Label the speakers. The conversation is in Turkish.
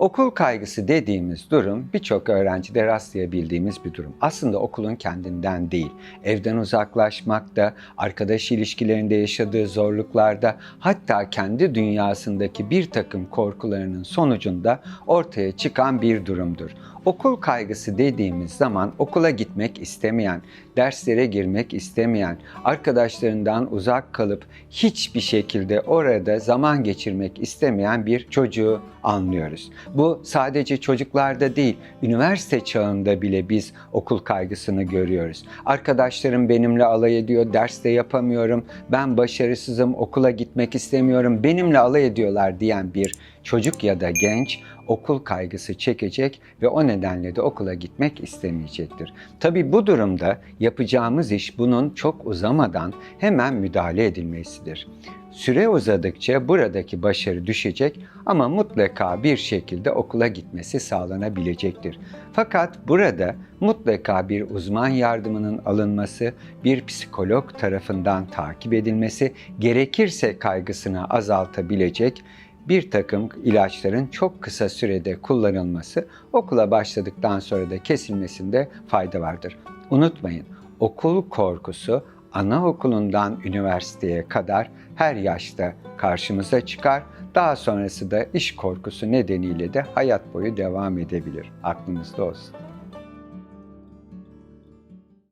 Speaker 1: Okul kaygısı dediğimiz durum birçok öğrencide rastlayabildiğimiz bir durum. Aslında okulun kendinden değil, evden uzaklaşmakta, arkadaş ilişkilerinde yaşadığı zorluklarda, hatta kendi dünyasındaki bir takım korkularının sonucunda ortaya çıkan bir durumdur. Okul kaygısı dediğimiz zaman okula gitmek istemeyen, derslere girmek istemeyen, arkadaşlarından uzak kalıp hiçbir şekilde orada zaman geçirmek istemeyen bir çocuğu anlıyoruz. Bu sadece çocuklarda değil, üniversite çağında bile biz okul kaygısını görüyoruz. Arkadaşlarım benimle alay ediyor, derste yapamıyorum, ben başarısızım, okula gitmek istemiyorum, benimle alay ediyorlar diyen bir çocuk ya da genç okul kaygısı çekecek ve o nedenle de okula gitmek istemeyecektir. Tabii bu durumda yapacağımız iş bunun çok uzamadan hemen müdahale edilmesidir. Süre uzadıkça buradaki başarı düşecek ama mutlaka bir şekilde okula gitmesi sağlanabilecektir. Fakat burada mutlaka bir uzman yardımının alınması, bir psikolog tarafından takip edilmesi, gerekirse kaygısını azaltabilecek bir takım ilaçların çok kısa sürede kullanılması okula başladıktan sonra da kesilmesinde fayda vardır. Unutmayın, okul korkusu anaokulundan üniversiteye kadar her yaşta karşımıza çıkar. Daha sonrası da iş korkusu nedeniyle de hayat boyu devam edebilir. Aklınızda olsun.